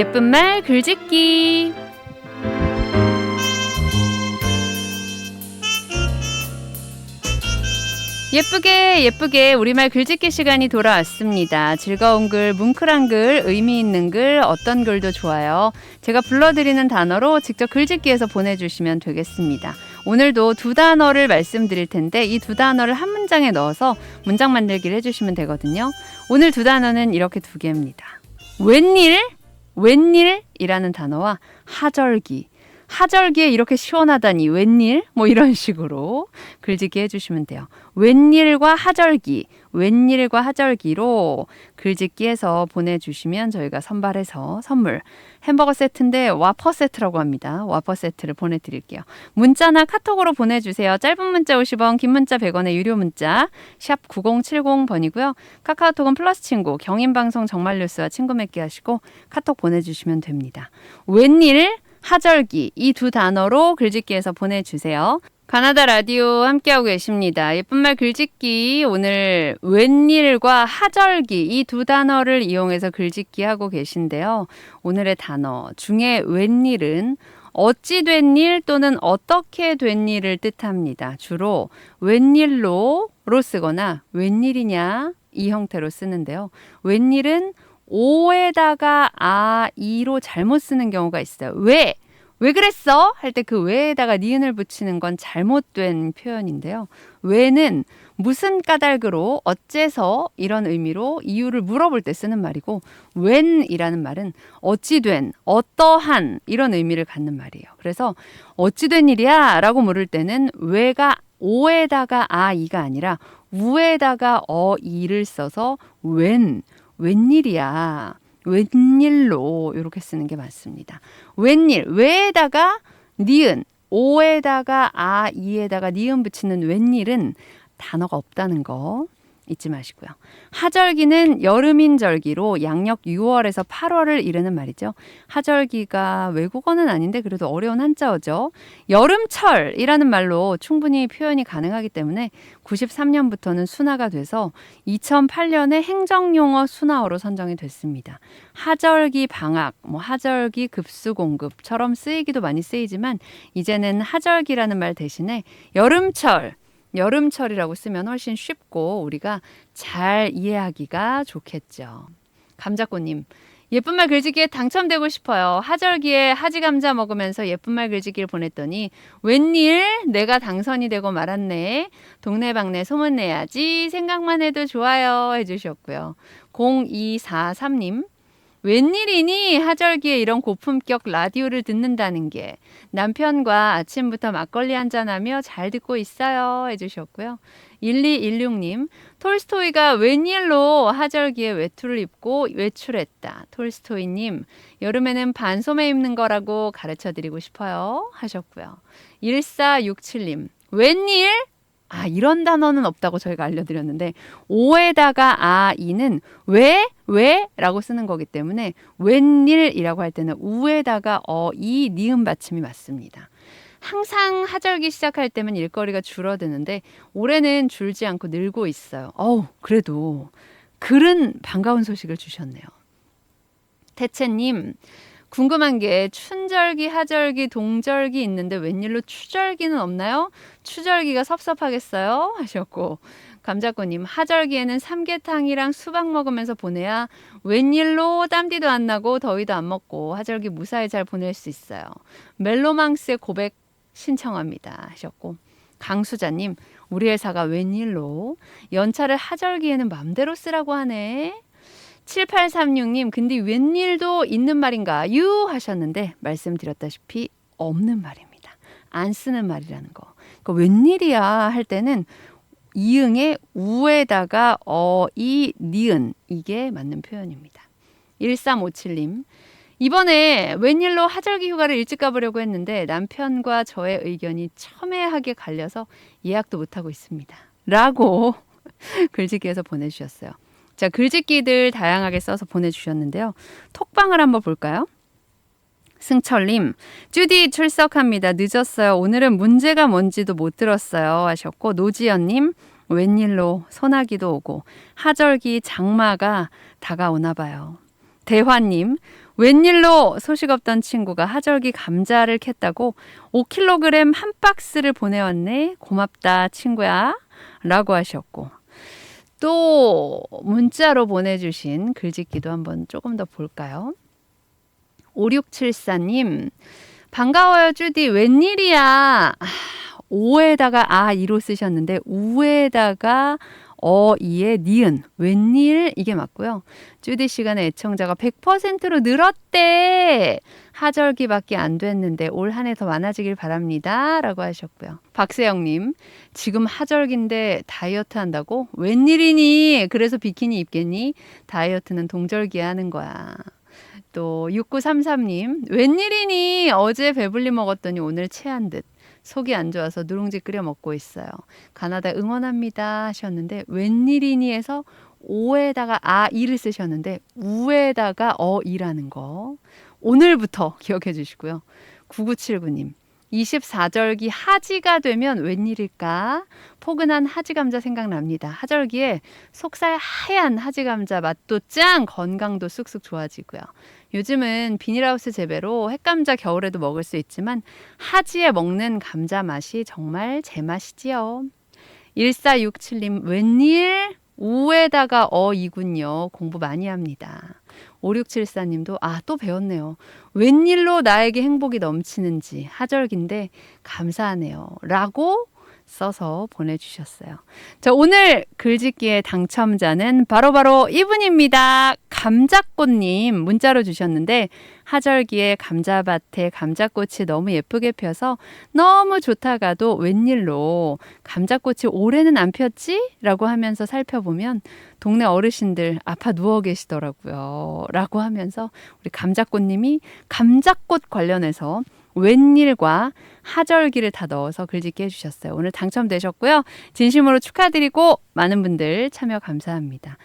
예쁜 말 글짓기 예쁘게 예쁘게 우리말 글짓기 시간이 돌아왔습니다. 즐거운 글, 뭉클한 글, 의미 있는 글, 어떤 글도 좋아요. 제가 불러드리는 단어로 직접 글짓기에서 보내주시면 되겠습니다. 오늘도 두 단어를 말씀드릴 텐데 이 두 단어를 한 문장에 넣어서 문장 만들기를 해주시면 되거든요. 오늘 두 단어는 이렇게 두 개입니다. 웬일, 웬일이라는 단어와 하절기, 하절기에 이렇게 시원하다니 웬일? 뭐 이런 식으로 글짓기 해주시면 돼요. 웬일과 하절기, 웬일과 하절기로 글짓기 해서 보내주시면 저희가 선발해서 선물 햄버거 세트인데 와퍼 세트라고 합니다. 와퍼 세트를 보내드릴게요. 문자나 카톡으로 보내주세요. 짧은 문자 50원, 긴 문자 100원의 유료 문자 샵 9070번이고요. 카카오톡은 플러스 친구, 경인방송 정말 뉴스와 친구 맺기 하시고 카톡 보내주시면 됩니다. 웬일? 하절기 이 두 단어로 글짓기에서 보내주세요. 가나다 라디오 함께하고 계십니다. 예쁜 말 글짓기 오늘 웬일과 하절기 이 두 단어를 이용해서 글짓기 하고 계신데요. 오늘의 단어 중에 웬일은 어찌 된 일 또는 어떻게 된 일을 뜻합니다. 주로 웬일로로 쓰거나 웬일이냐 이 형태로 쓰는데요. 웬일은 오에다가 아, 이로 잘못 쓰는 경우가 있어요. 왜? 왜 그랬어? 할 때 그 왜에다가 니은을 붙이는 건 잘못된 표현인데요. 왜는 무슨 까닭으로 어째서 이런 의미로 이유를 물어볼 때 쓰는 말이고 when이라는 말은 어찌된 어떠한 이런 의미를 갖는 말이에요. 그래서 어찌된 일이야 라고 물을 때는 왜가 오에다가 아 이가 아니라 우에다가 어 이를 써서 when 웬일이야. 웬일로 이렇게 쓰는 게 맞습니다. 웬일 왜에다가 니은 오에다가 아 이에다가 니은 붙이는 웬일은 단어가 없다는 거 잊지 마시고요. 하절기는 여름인 절기로 양력 6월에서 8월을 이르는 말이죠. 하절기가 외국어는 아닌데 그래도 어려운 한자어죠. 여름철이라는 말로 충분히 표현이 가능하기 때문에 93년부터는 순화가 돼서 2008년에 행정용어 순화어로 선정이 됐습니다. 하절기 방학, 뭐 하절기 급수 공급처럼 쓰이기도 많이 쓰이지만 이제는 하절기라는 말 대신에 여름철 여름철이라고 쓰면 훨씬 쉽고 우리가 잘 이해하기가 좋겠죠. 감자꽃님, 예쁜 말 글짓기에 당첨되고 싶어요. 하절기에 하지 감자 먹으면서 예쁜 말 글짓기를 보냈더니 웬일 내가 당선이 되고 말았네. 동네방네 소문내야지. 생각만 해도 좋아요. 해주셨고요. 0243님. 웬일이니 하절기에 이런 고품격 라디오를 듣는다는 게 남편과 아침부터 막걸리 한잔하며 잘 듣고 있어요 해주셨고요. 1216님 톨스토이가 웬일로 하절기에 외투를 입고 외출했다. 톨스토이님 여름에는 반소매 입는 거라고 가르쳐 드리고 싶어요 하셨고요. 1467님 웬일 아, 이런 단어는 없다고 저희가 알려드렸는데, 오에다가 아, 이는 왜, 왜? 라고 쓰는 거기 때문에, 웬일이라고 할 때는 우에다가 어, 이, 니은 받침이 맞습니다. 항상 하절기 시작할 때면 일거리가 줄어드는데, 올해는 줄지 않고 늘고 있어요. 어우, 그래도, 글은 반가운 소식을 주셨네요. 태채님, 궁금한 게 춘절기, 하절기, 동절기 있는데 웬일로 추절기는 없나요? 추절기가 섭섭하겠어요? 하셨고 감자꽃님 하절기에는 삼계탕이랑 수박 먹으면서 보내야 웬일로 땀띠도 안 나고 더위도 안 먹고 하절기 무사히 잘 보낼 수 있어요. 멜로망스의 고백 신청합니다 하셨고 강수자님 우리 회사가 웬일로 연차를 하절기에는 맘대로 쓰라고 하네. 7836님, 근데 웬일도 있는 말인가? 유 하셨는데, 말씀드렸다시피 없는 말입니다. 안 쓰는 말이라는 거. 그러니까 웬일이야 할 때는 이응의 우에다가 어, 이, 니은. 이게 맞는 표현입니다. 1357님, 이번에 웬일로 하절기 휴가를 일찍 가보려고 했는데 남편과 저의 의견이 첨예하게 갈려서 예약도 못하고 있습니다. 라고 글짓기에서 보내주셨어요. 자, 글짓기들 다양하게 써서 보내주셨는데요. 톡방을 한번 볼까요? 승철님, 쭈디 출석합니다. 늦었어요. 오늘은 문제가 뭔지도 못 들었어요. 하셨고, 노지연님, 웬일로 소나기도 오고, 하절기 장마가 다가오나 봐요. 대화님, 웬일로 소식 없던 친구가 하절기 감자를 캤다고 5kg 한 박스를 보내왔네. 고맙다, 친구야. 라고 하셨고. 또 문자로 보내주신 글짓기도 한번 조금 더 볼까요? 5674님, 반가워요, 주디. 웬일이야? 아, 오에다가 아, 이로 쓰셨는데, 우에다가 어, 이에 니은. 웬일? 이게 맞고요. 주디 시간에 애청자가 100%로 늘었대. 하절기밖에 안 됐는데 올 한 해 더 많아지길 바랍니다. 라고 하셨고요. 박세영님, 지금 하절기인데 다이어트 한다고? 웬일이니? 그래서 비키니 입겠니? 다이어트는 동절기에 하는 거야. 또 6933님, 웬일이니? 어제 배불리 먹었더니 오늘 체한 듯. 속이 안 좋아서 누룽지 끓여 먹고 있어요. 가나다 응원합니다 하셨는데 웬일이니 해서 오에다가 아 이를 쓰셨는데 우에다가 어 이라는 거 오늘부터 기억해 주시고요. 9979님 24절기 하지가 되면 웬일일까? 포근한 하지 감자 생각납니다. 하절기에 속살 하얀 하지 감자 맛도 짱 건강도 쑥쑥 좋아지고요. 요즘은 비닐하우스 재배로 햇감자 겨울에도 먹을 수 있지만 하지에 먹는 감자 맛이 정말 제맛이지요. 1467님 웬일 우에다가 어이군요. 공부 많이 합니다. 5674님도 아 또 배웠네요. 웬일로 나에게 행복이 넘치는지 하절기인데 감사하네요. 라고 써서 보내주셨어요. 자, 오늘 글짓기의 당첨자는 바로 바로 이분입니다. 감자꽃님 문자로 주셨는데 하절기에 감자밭에 감자꽃이 너무 예쁘게 펴서 너무 좋다가도 웬일로 감자꽃이 올해는 안 폈지? 라고 하면서 살펴보면 동네 어르신들 아파 누워 계시더라고요. 라고 하면서 우리 감자꽃님이 감자꽃 관련해서 웬일과 하절기를 다 넣어서 글짓기 해주셨어요. 오늘 당첨되셨고요. 진심으로 축하드리고 많은 분들 참여 감사합니다.